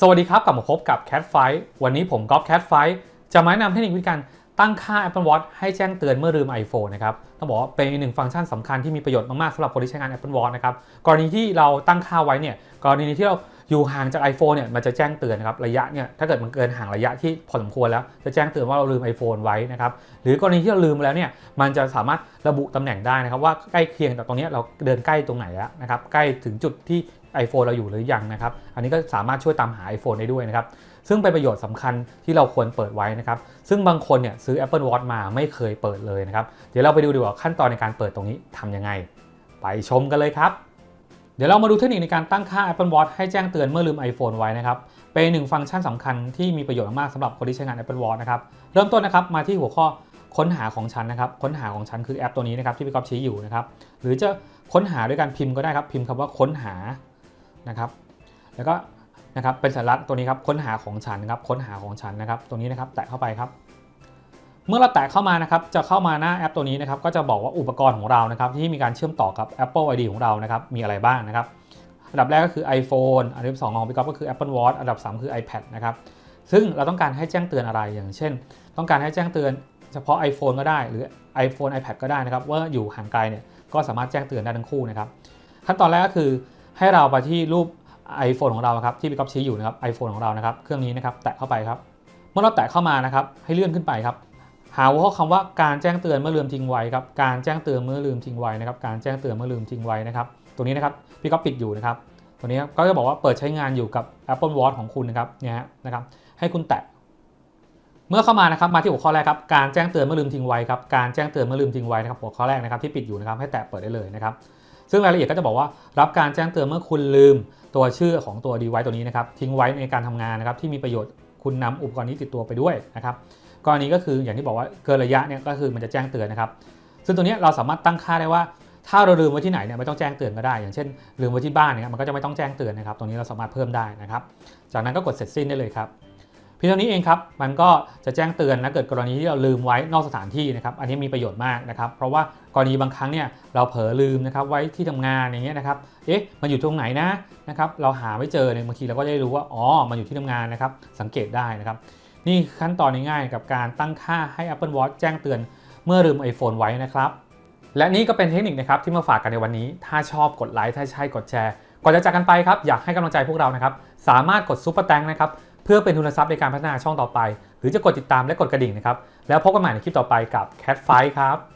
สวัสดีครับกลับมาพบกับ Cat Fight วันนี้ผมก๊อฟ Cat Fight จะมาแนะนำเทคนิควิธีการตั้งค่า Apple Watch ให้แจ้งเตือนเมื่อลืม iPhone นะครับต้องบอกว่าเป็นอีกหนึ่งฟังก์ชันสำคัญที่มีประโยชน์มากๆสำหรับคนที่ใช้งาน Apple Watch นะครับกรณีที่เราตั้งค่าไว้เนี่ยกรณีที่เรา อยู่ห่างจาก iPhone เนี่ยมันจะแจ้งเตือนนะครับระยะเนี่ยถ้าเกิดมันเกินห่างระยะที่พอสมควรแล้ว จะแจ้งเตือนว่าเราลืม iPhone ไว้นะครับหรือกรณีที่เราลืมแล้วเนี่ยมันจะสามารถระบุตำแหน่งได้นะครับว่าใกล้เคียงแต่ตรงนี้เราเดินใกล้ตรงไหนแล้วนะครับใกล้ถึงจุดที่ iPhone เราอยู่หรือยังนะครับ อันนี้ก็สามารถช่วยตามหา iPhone ได้ด้วยนะครับ ซึ่งเป็นประโยชน์สำคัญที่เราควรเปิดไว้นะครับ ซึ่งบางคนเนี่ยซื้อ Apple Watch มาไม่เคยเปิดเลยนะครับ เดี๋ยวเราไปดูดีกว่าขั้นตอนในการเปิดตรงนี้ทำยังไง ไปชมกันเลยครับ เดี๋ยวเรามาดูเทคนิคในการตั้งค่า Apple Watch ให้แจ้งเตือนเมื่อลืม iPhone ไว้นะครับ เป็นหนึ่งฟังก์ชันสำคัญที่มีประโยชน์มากสำหรับคนที่ใช้งาน Apple Watch นะครับ เริ่มต้นนะครับมาที่หัวข้อค้นหาของฉันนะครับ ค้นหาของฉันคือแอปตัวนี้นะครับที่พี่ก๊อฟชี้อยู่นะครับ หรือจะค้นหาด้วยการพิมพ์ก็ได้ครับพิมพ์คำว่าค้นหานะครับ แล้วก็นะครับเป็นสัญลักษณ์ตัวนี้ครับค้นหาของฉันนะครับค้นหาของฉันนะครับ ตรงนี้นะครับแตะเข้าไปครับ เมื่อเราแตะเข้ามานะครับจะเข้ามาหน้าแอปตัวนี้นะครับก็จะบอกว่าอุปกรณ์ของเรานะครับที่มีการเชื่อมต่อกับ Apple ID ของเรานะครับมีอะไรบ้างนะครับอันดับแรกก็คือ iPhone อันดับสองของพี่ก๊อฟก็คือ Apple Watch อันดับ 3 คือ iPad นะครับซึ่งเราต้องการให้แจ้งเตือนอะไรอย่างเช่น ต้องการให้แจ้งเตือนเฉพาะ iPhone ก็ได้ หรือ iPhone iPad ก็ได้นะครับว่าอยู่ห่างไกลเนี่ยก็สามารถแจ้งเตือนได้ทั้งคู่นะครับขั้นตอนแรกก็คือให้เราไปที่รูป iPhone ของเราครับที่พี่ก๊อฟชี้อยู่นะครับ iPhone ของเรานะครับเครื่องนี้นะครับแตะเข้าไปครับเมื่อเราแตะเข้ามานะครับให้เลื่อนขึ้นไปครับ หาหัวข้อคำว่าการแจ้งเตือนเมื่อลืมทิ้งไว้ครับการแจ้งเตือนเมื่อลืมทิ้งไว้นะครับการแจ้งเตือนเมื่อลืมทิ้งไว้นะครับตัวนี้นะครับพี่ก็ปิดอยู่นะครับตัวนี้ก็จะบอกว่าเปิดใช้งานอยู่กับ Apple Watch ของคุณนะครับเนี่ยนะครับให้คุณแตะเมื่อเข้ามานะครับมาที่หัวข้อแรกครับการแจ้งเตือนเมื่อลืมทิ้งไว้ครับการแจ้งเตือนเมื่อลืมทิ้งไว้นะครับหัวข้อแรกนะครับที่ปิดอยู่นะครับให้แตะเปิดได้เลยนะครับซึ่งรายละเอียดก็จะบอกว่ารับการแจ้งเตือนเมื่อคุณลืมตัวชื่อของตัว device ตัวนี้นะครับทิ้งไว้ในการทำงานนะครับที่มีประโยชน์คุณนำอุปกรณ์นี้ติดตัวไปด้วยนะครับ กรณีก็คืออย่างที่บอกว่าเกินระยะเนี่ยก็คือมันจะแจ้งเตือนนะครับ ซึ่งตัวนี้เราสามารถตั้งค่าได้ว่า ถ้าเราลืมไว้ที่ไหนเนี่ยไม่ต้องแจ้งเตือนก็ได้ อย่างเช่นลืมไว้ที่บ้านเนี่ยมันก็จะไม่ต้องแจ้งเตือนนะครับตรงนี้เราสามารถเพิ่มได้นะครับ จากนั้นก็กดเสร็จสิ้นได้เลยครับเพียงเท่านี้เองครับ มันก็จะแจ้งเตือนนะเกิดกรณีที่เราลืมไว้นอกสถานที่นะครับ อันนี้มีประโยชน์มากนะครับ เพราะว่ากรณีบางครั้งเนี่ยเราเผลอลืมนะครับไว้ที่ทำงานอย่างเงี้ยนะครับ เอ๊ะ มันอยู่ตรงไหนนะนะครับ เราหาไม่เจอเนี่ยบางทีเราก็ได้รู้ว่า อ๋อ มันอยู่ที่ทำงานนะครับ สังเกตได้นะครับ นี่ขั้นตอนง่ายๆกับการตั้งค่าให้ Apple Watch แจ้งเตือนเมื่อลืม iPhone ไว้นะครับ และนี่ก็เป็นเทคนิคนะครับที่มาฝากกันในวันนี้ ถ้าชอบกดไลค์ถ้าใช่กดแชร์ก่อนจะจากกันไปครับอยากให้กำลังใจพวกเรานะครับสามารถกดซุปเปอร์แตงนะครับเพื่อเป็นทุนทรัพย์ในการพัฒนาช่องต่อไป หรือจะกดติดตามและกดกระดิ่งนะครับแล้วพบกันใหม่ในคลิปต่อไปกับ Cat Fight ครับ